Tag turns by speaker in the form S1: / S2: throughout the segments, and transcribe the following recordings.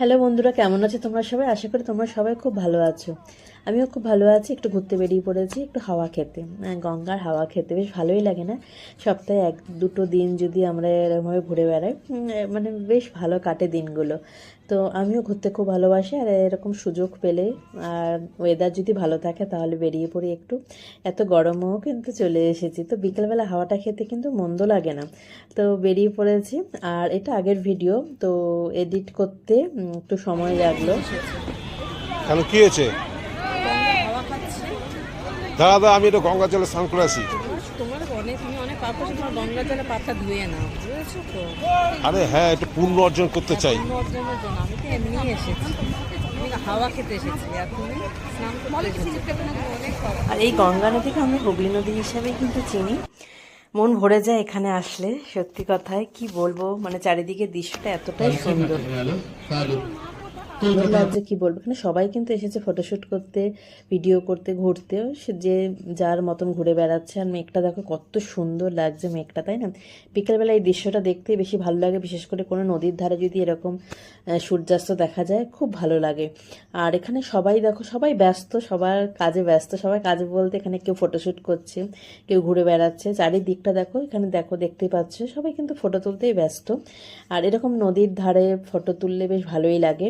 S1: Hello বন্ধুরা কেমন আছো তোমরা সবাই? আশা করি তোমরা সবাই খুব ভালো আছো। আমিও খুব ভালো আছি, একটু ঘুরতে বেরিয়ে পড়েছি, একটু হাওয়া খেতে। গঙ্গার হাওয়া খেতে বেশ ভালোই লাগে না? সপ্তাহে এক, দুটো দিন যদি আমরা এরকমভাবে ঘুরে বেড়াই মানে বেশ ভালো কাটে দিনগুলো। তো আমিও ঘুরতে খুব ভালোবাসি, আর এরকম সুযোগ পেলে, আর ওয়েদার যদি ভালো থাকে তাহলে বেরিয়ে পড়ি একটু। এত গরমও কিন্তু চলে এসেছি, তো বিকেলবেলা হাওয়াটা খেতে কিন্তু মন্দ লাগে না। তো বেরিয়ে পড়েছি, আর এটা আগের ভিডিও তো এডিট করতে একটু সময় লাগল।
S2: কেন, কি হয়েছে? দাদা দাদা আমি এটা গঙ্গা জলে স্নান করে আসি।
S3: তোমার অনেক তুমি অনেক পাপ করছ তোমার গঙ্গা জলে পাতা ধুয়ে নাও বুঝেছ তো?
S2: আরে হ্যাঁ একটু পূর্ণ অর্জন করতে চাই।
S3: পুণ্য অর্জনের জন্য আমি তো এমনি এসেছি। হাওয়া খেতে এসেছি আর তুমি স্নান
S1: এই গঙ্গা নদীকে আমরা হুগলি নদী হিসাবে কিন্তু চিনি। মন ভরে যায় এখানে আসলে সত্যি কথায় কি বলব? মানে চারিদিকে দৃশ্যটা এতটাই সুন্দর। ভালো লাগছে কি বলব এখানে সবাই কিন্তু এসেছে ফটোশুট করতে ভিডিও করতে ঘুরতেও সে যে যার মতন ঘুরে বেড়াচ্ছে আর মেঘটা দেখো কত সুন্দর লাগছে মেঘটা তাই না? বিকেলবেলা এই দৃশ্যটা দেখতে বেশি ভালো লাগে বিশেষ করে কোনো নদীর ধারে যদি এরকম সূর্যাস্ত দেখা যায় খুব ভালো লাগে। আর এখানে সবাই দেখো সবাই ব্যস্ত সবার কাজে ব্যস্ত সবাই কাজে বলতে এখানে কেউ ফটোশুট করছে কেউ ঘুরে বেড়াচ্ছে। চারিদিকটা দেখো এখানে দেখো দেখতেই পাচ্ছ সবাই কিন্তু ফটো তুলতেই ব্যস্ত। আর এরকম নদীর ধারে ফটো তুললে বেশ ভালোই লাগে।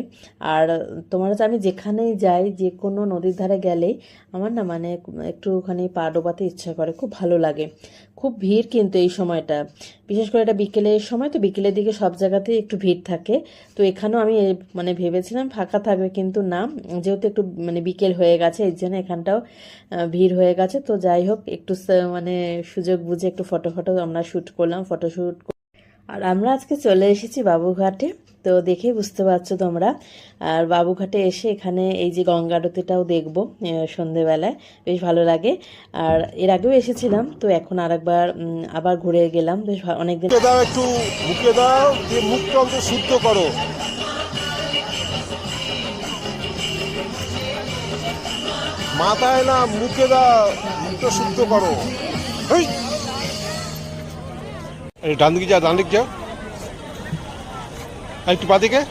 S1: আর তোমার হচ্ছে আমি যেখানেই যাই, যে কোনো নদীর ধারে গেলেই আমার না মানে একটুখানি পা ডোবাতে ইচ্ছা করে, খুব ভালো লাগে। খুব ভিড় কিন্তু এই সময়টা। বিশেষ করে এটা বিকেলের সময়, তো বিকেলের দিকে সব জায়গাতেই একটু ভিড় থাকে। তো এখানেও আমি মানে ভেবেছিলাম ফাঁকা থাকবে কিন্তু না। যেহেতু একটু মানে বিকেল হয়ে গেছে, এর জন্য এখানটাও ভিড় হয়ে গেছে। তো যাই হোক, একটু মানে সুযোগ বুঝে একটু ফটো ফটো আমরা শ্যুট করলাম, ফটো শ্যুট আর আমরা আজকে চলে এসেছি বাবুঘাটে। তো দেখেই বুঝতে পারছ তোমরা। আর বাবুঘাটে এসে এখানে এই যে গঙ্গা আরতিটাও দেখব সন্ধেবেলায়। বেশ ভালো লাগে। আর এর আগেও এসেছিলাম তো এখন আর একবার আবার ঘুরে গেলাম। বেশ অনেকদিন
S2: দাও একটু মুখে দাও দিয়ে মুখটা অন্তত শুদ্ধ করো। মাথায় না মুখে দাও মুখটা শুদ্ধ করো! এই ডান দিকে যাও ডান দিকে যাও আর একটু বাদিকে?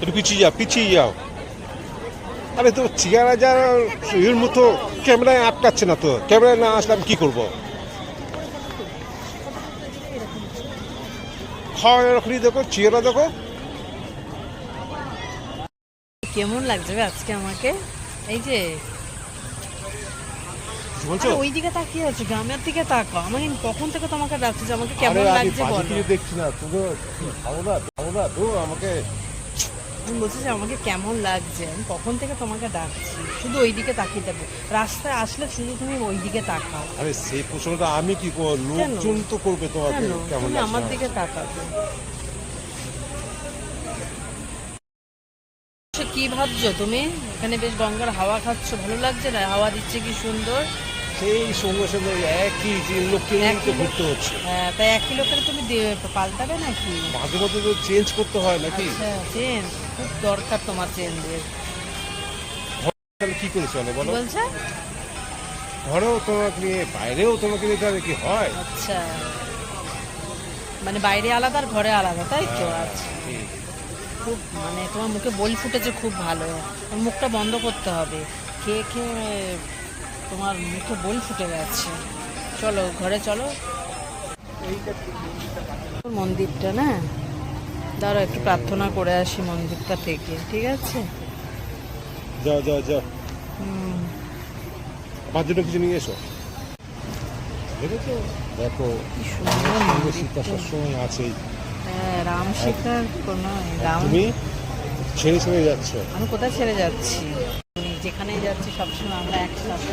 S2: একটু পিছিয়ে যাও পিছিয়ে যাও। আরে তো চেয়ারা যা মতো, ক্যামেরায় আটকাচ্ছে না তো ক্যামেরায় না আসলে আমি কি করব? খাওয়া এরকমই দেখো চেয়ারা দেখো।
S3: কেমন লাগছে আজকে আমাকে? এই যে
S2: বলছো?
S3: তাকিয়ে আছো গ্রামের দিকে আমাকে কখন থেকে তোমাকে ডাকছি যে আমাকে কেমন
S2: আমি
S3: লাগছে বলো।
S2: কিছু দেখছি না তুমি খাব না খাব না তো আমাকে
S3: আমি বলছি যে আমাকে কেমন লাগছে? আমি কখন থেকে তোমাকে ডাকছি? শুধু ওই দিকে তাকিয়ে থাকো। রাস্তায় আসলে শুধু তুমি ওই দিকে তাকাও।
S2: আরে সেই প্রশ্নটা আমি কি করব? লোকজন তো করবে তোমাকে কেমন
S3: আমার। দিকে তাকাবে কি ভাবছ তুমি? এখানে বেশ গঙ্গার হাওয়া খাচ্ছ। ভালো লাগছে না? হাওয়া দিচ্ছে কি সুন্দর?
S2: সেই সঙ্গে সঙ্গে একই লোককে তো ঘুরতে হচ্ছে।
S3: হ্যাঁ তাই একই লোকের তুমি পাল্টাবে নাকি?
S2: মাঝে মধ্যে তো চেঞ্জ করতে হয় নাকি?
S3: আচ্ছা চেঞ্জ খুব দরকার তোমার চেঞ্জের
S2: কি করে চলে বলো?
S3: বলছে?
S2: ঘরেও তোমাকে নিয়ে বাইরেও তোমাকে নিয়ে তাহলে কি হয়?
S3: আচ্ছা। মানে বাইরে আলাদা আর ঘরে আলাদা তাই তো?
S2: হ্যাঁ।
S3: আচ্ছা। খুব মানে তোমার মুখে বল ফুটেছে খুব ভালো। মুখটা বন্ধ করতে হবে। খেয়ে খেয়ে তোমার মুখে বল ফুটে যাচ্ছে। চলো ঘরে চলো। মন্দিরটা না? দাঁড়াও একটু প্রার্থনা করে আসি মন্দিরটা থেকে ঠিক আছে?
S2: যাও যাও যাও। আমার জন্য কিছু নিয়ে এসো। দেখেছ? দেখো। সীতা সবসময় আছেই।
S3: হ্যাঁ রাম সীতার কোনো রাম
S2: তুমি? ছেড়ে ছেড়ে যাচ্ছ।
S3: আমি কোথায় ছেড়ে যাচ্ছি? যেখানেই যাচ্ছি সবসময় আমরা একসাথে।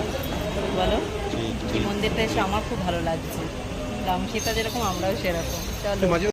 S3: বলো? এই মন্দিরটা এসে আমার খুব ভালো লাগছে। রাম সীতা যেরকম আমরাও সেরকম। চলো।